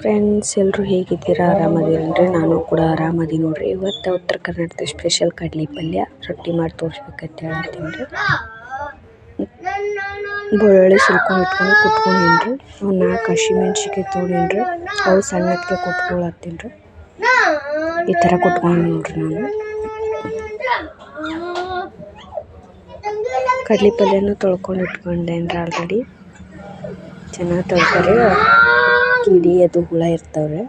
Friends ಎಲ್ಲರೂ ಹೇಗಿದ್ದೀರಾ? ಆರಾಮದಿರೇನ್ರಿ ನಾನು ಕೂಡ ಆರಾಮದೀನಿ ನೋಡ್ರಿ. ಇವತ್ತು ಉತ್ತರ ಕರ್ನಾಟಕದ ಸ್ಪೆಷಲ್ ಕಡ್ಲಿ ಪಲ್ಯ. ರೊಟ್ಟಿ ಮಾಡಿ ತೋರಿಸ್ಬೇಕಂತ ಹೇಳತ್ತೀನಿ ರೀ. ಬೆಳ್ಳುಳ್ಳಿ ಸುಲ್ಕೊಂಡು ಇಟ್ಕೊಂಡು ಕುಟ್ಕೊಂಡೀನಿ ಒಂದು ನಾಲ್ಕು ಹಸಿಮೆಣ್ಸಿನ್ಕಾಯಿ ರೀ ಅವು ಸಣ್ಣಕ್ಕೆ ಕುಟ್ಕೊಳತ್ತೀನಿ ರೀ. ಈ ಥರ ಕುಟ್ಕೊಂಡು ನೋಡ್ರಿ ನಾನು. ಕಡ್ಲಿ ಪಲ್ಯನೂ ತೊಳ್ಕೊಂಡು ಇಟ್ಕೊಂಡೇನ್ರಿ ಆಲ್ರೆಡಿ ಚೆನ್ನಾಗಿ ತೊಳ್ಕೊರಿ ಕಿಡಿ ಅದು ಹುಳ ಇರ್ತಾವ್ರಿ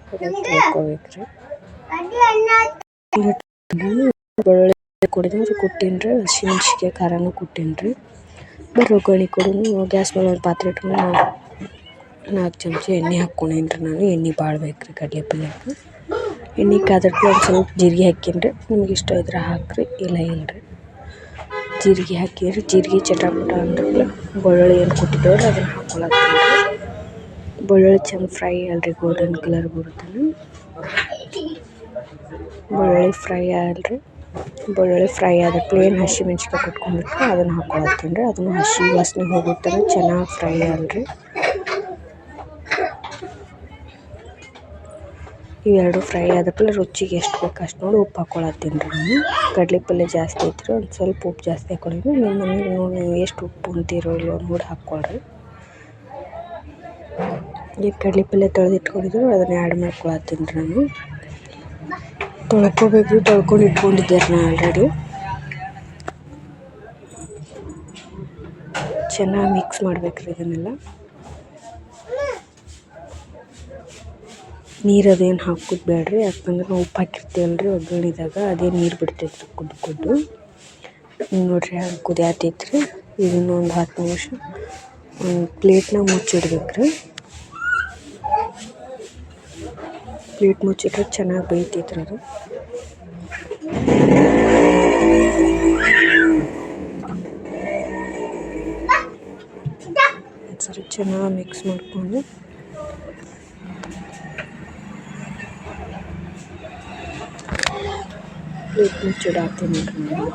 ತೊಳ್ಕೊಬೇಕ್ರಿ ಬೆಳ್ಳುಳ್ಳಿ ಕುಡಿದ್ರೆ ಹಸಿ ಹಸಿಮೆಣ್ಸಿನ್ಕಾಯಿ ಖಾರನೂ ಕುಟ್ಟೀನಿ ಬರ್ರಿ ಒಗ್ಗರಣೆ ಕೊಡೋನು ಗ್ಯಾಸ್ ಮೇಲೆ ಒಂದು ಪಾತ್ರೆ ಇಟ್ಕೊಂಡು ನಾಲ್ಕು ಚಮಚ ಎಣ್ಣೆ ಹಾಕ್ಕೊಂಡೇನ್ರಿ ನಾನು. ಎಣ್ಣೆ ಭಾಳ ಬೇಕ್ರಿ ಕಡಲೆ ಪಲ್ಯಕ್ಕೆ ಎಣ್ಣೆ ಕಾದಟ್ಲೆ ಒಂದು ಸ್ವಲ್ಪ ಜೀರಿಗೆ ಹಾಕೀನಿ ರೀ ನಿಮ್ಗೆ ಇಷ್ಟ ಇದ್ರೆ ಹಾಕ್ರಿ ಇಲ್ಲ ಇಲ್ಲರಿ ಜೀರಿಗೆ ಹಾಕಿರಿ ಜೀರಿಗೆ ಚಟಪಟ ಅಂದ್ರೆ ಬೆಳ್ಳುಳ್ಳಿ ಏನು ಕುಟ್ಟಿದ್ದೇವೆ ಅದನ್ನು ಹಾಕ್ಕೊಳತ್ತೀನಿ ಬೆಳ್ಳುಳ್ಳಿ ಚೆಂದ ಫ್ರೈ ಅಲ್ರಿ ಗೋಲ್ಡನ್ ಕಲರ್ ಬರುತ್ತಲ್ಲ. ಬೆಳ್ಳುಳ್ಳಿ ಫ್ರೈ ಅಲ್ರಿ. ಬೆಳ್ಳುಳ್ಳಿ ಫ್ರೈ ಆದ ಪ್ಲೇನ್ ಹಸಿಮೆಣ್ಸಿನ್ಕಾಯಿ ಕುಟ್ಕೊಂಡಿಟ್ಟು ಅದನ್ನು ಹಾಕೊಳತ್ತೀನಿ ಅದನ್ನು ಹಸಿ ವಾಸನೆ ಹೋಗೋ ಥರ ಚೆನ್ನಾಗಿ ಫ್ರೈ ಅಲ್ರಿ. ಇವೆರಡು ಫ್ರೈ ಆದಪ್ಲೆ ರುಚಿಗೆ ಎಷ್ಟು ಬೇಕು ಅಷ್ಟು ನೋಡಿ ಉಪ್ಪು ಹಾಕೊಳತ್ತೀನಿ ರೀ ನಾನು. ಕಡಲೆ ಪಲ್ಯ ಜಾಸ್ತಿ ಐತ್ರಿ, ಒಂದು ಸ್ವಲ್ಪ ಉಪ್ಪು ಜಾಸ್ತಿ ಹಾಕ್ಕೊಂಡಿನಿ ನಿಮ್ಮ ಮನೆಗೆ ನೋಡಿ ಎಷ್ಟು ಉಪ್ಪು ಅಂತೀರೋ ಇಲ್ಲೋ ನೋಡಿ ಹಾಕ್ಕೊಳ್ರಿ ಈಗ ಕಡ್ಲೆ ತೊಳ್ದು ಇಟ್ಕೊಂಡಿದ್ರು ಅದನ್ನ ಆ್ಯಡ್ ಮಾಡ್ಕೊಳತ್ತೀನಿ ರೀ ನಾನು. ತೊಳ್ಕೊಬೇಕು, ತೊಳ್ಕೊಂಡು ಇಟ್ಕೊಂಡಿದ್ದೆ ರೀ ನಾನು ಆಲ್ರೆಡಿ ಚೆನ್ನಾಗಿ ಮಿಕ್ಸ್ ಮಾಡ್ಬೇಕು ಇದನ್ನೆಲ್ಲ. ನೀರು ಅದೇನು ಹಾಕೋದು ಬೇಡ್ರಿ ಯಾಕಂದ್ರೆ ನಾವು ಉಪ್ಪು ಹಾಕಿರ್ತೀವಲ್ಲ ಅಲ್ರಿ ಒಗ್ಗರಣೆದಾಗ, ಅದೇ ನೀರು ಬಿಡ್ತೈತೆ ಕುದ್ದು ಕುದ್ದು ನೋಡಿರಿ ಹಂಗೆ ಕುದಿಯಾತೈತೆ ರೀ ಇದನ್ನು ಒಂದು ಹತ್ತು ನಿಮಿಷ, ಒಂದು ಪ್ಲೇಟ್ನಾಗ ಮುಚ್ಚಿಡ್ಬೇಕು ರೀ ಪ್ಲೇಟ್ ಮುಚ್ಚಿಟ್ರೆ ಚೆನ್ನಾಗಿ ಬೇಯ್ತಿದ್ರು ಅದು ಸರಿ ಚೆನ್ನಾಗಿ ಮಿಕ್ಸ್ ಮಾಡಿಕೊಂಡು. ಪ್ಲೇಟ್ ಮುಚ್ಚಿಡಾತೀನಿ ನೋಡ್ರಿ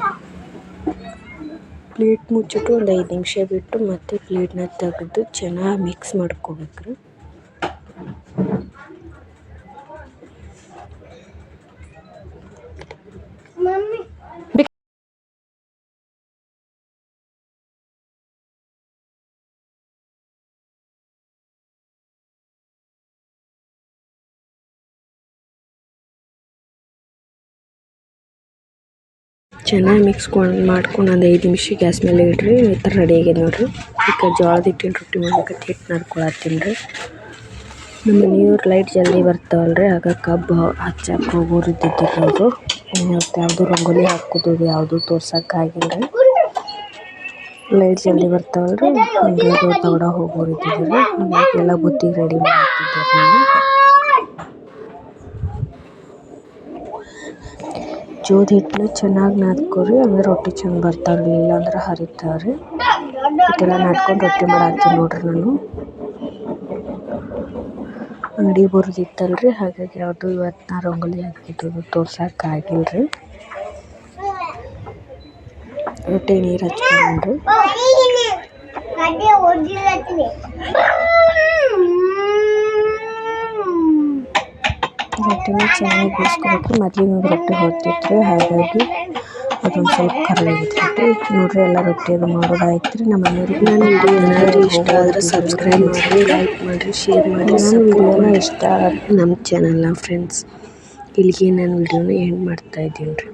ಪ್ಲೇಟ್ ಮುಚ್ಚಿಟ್ಟು ಒಂದು ಐದು ನಿಮಿಷ ಬಿಟ್ಟು ಮತ್ತೆ ಪ್ಲೇಟ್ನ ತೆಗೆದು ಚೆನ್ನಾಗಿ ಮಿಕ್ಸ್ ಮಾಡ್ಕೋಬೇಕು ಚೆನ್ನಾಗಿ ಮಿಕ್ಸ್ ಮಾಡ್ಕೊಂಡು ಒಂದು ಐದು ನಿಮಿಷ ಗ್ಯಾಸ್ ಮೇಲೆ ಇಡ್ರಿ. ಈ ಥರ ರೆಡಿ ಆಗ್ಯದ ನೋಡಿರಿ. ಈಗ ಜೋಳದ ಹಿಟ್ಟಿನ ರೊಟ್ಟಿ ಮಾಡ್ಬೇಕಂತ ಹಿಟ್ಟು ನಾದ್ಕೊಳತ್ತೀನಿ ರೀ ನಮ್ಮ ನೀರು ಲೈಟ್ ಜಲ್ದಿ ಬರ್ತಾವಲ್ರಿ. ಆಗ ಕಬ್ಬು ಹಚ್ಚಕ್ಕೆ ಹೋಗೋರು ಇದ್ದಿದ್ದಿಲ್ಲ ಅವರು ಮತ್ತು ಯಾವುದು ರಂಗೋಲಿ ಹಾಕೋದು ಯಾವುದು ತೋರ್ಸೋಕ್ಕಾಗಿಲ್ಲ ರೀ ಲೈಟ್ ಜಲ್ದಿ ಬರ್ತಾವಲ್ರಿ. ಹಂಗಾಗಿ ತಗಡ ಹೋಗೋರು ಇದ್ದಿದ್ದಿರಿ ಎಲ್ಲ ಬುತ್ತಿಗೆ ರೆಡಿ ಮಾಡ್ತಿದ್ದೆ ಜೋಳದ ಹಿಟ್ಟನ್ನ ಚೆನ್ನಾಗಿ ನಾದ್ಕೊರಿ ಅಂದ್ರೆ ರೊಟ್ಟಿ ಚಂದ ಬರ್ತಾವ್ರಿ ಇಲ್ಲಾಂದ್ರೆ ಹರಿತಾವ್ರಿ ಇದೆಲ್ಲ ನಾದ್ಕೊಂಡು ರೊಟ್ಟಿ ಮಾಡಾಕ್ತೀನಿ ನೋಡ್ರಿ ನಾನು. ಅಂಗಡಿ ಬರೋದಿತ್ತಲ್ರಿ, ಹಾಗಾಗಿ ಯಾವುದು ಇವತ್ತು ನಾ ರಂಗೋಲಿ ಹಾಕಿದ್ದು ತೋರ್ಸೋಕ್ಕಾಗಿಲ್ಲ ರೀ ರೊಟ್ಟಿ ನೀರು ಹಚ್ಕೊಂಡ್ರಿ ರೊಟ್ಟಿನ ಚೆನ್ನಾಗಿ ಬೇಯಿಸ್ಕೋಬೇಕು. ಮೊದ್ಲಿನ ರೊಟ್ಟಿ ಹೊತ್ತಿತ್ತು ಹಾಗಾಗಿ ಅದೊಂದು ಸ್ವಲ್ಪ ಕರಗಿತ್ತು ನೋಡ್ರಿ ಎಲ್ಲ ರೊಟ್ಟಿ ಅದು ಮಾಡೋದಾಯ್ತು ರೀ ನಮ್ಮ ಮನೆಯವ್ರಿಗೆ ನಾನು ವಿಡಿಯೋ ಏನಾದರೂ ಇಷ್ಟ ಆದರೆ ಸಬ್ಸ್ಕ್ರೈಬ್ ಮಾಡಿರಿ ಲೈಕ್ ಮಾಡಿರಿ ಶೇರ್ ಮಾಡಿ ನಾನು ವಿಡಿಯೋನ ಇಷ್ಟ ನಮ್ಮ ಚಾನಲ್ನ ಫ್ರೆಂಡ್ಸ್ ಇಲ್ಲಿಗೆ ನಾನು ವಿಡಿಯೋನ ಎಂಡ್ ಮಾಡ್ತಾ ಇದ್ದೀನಿ ರೀ.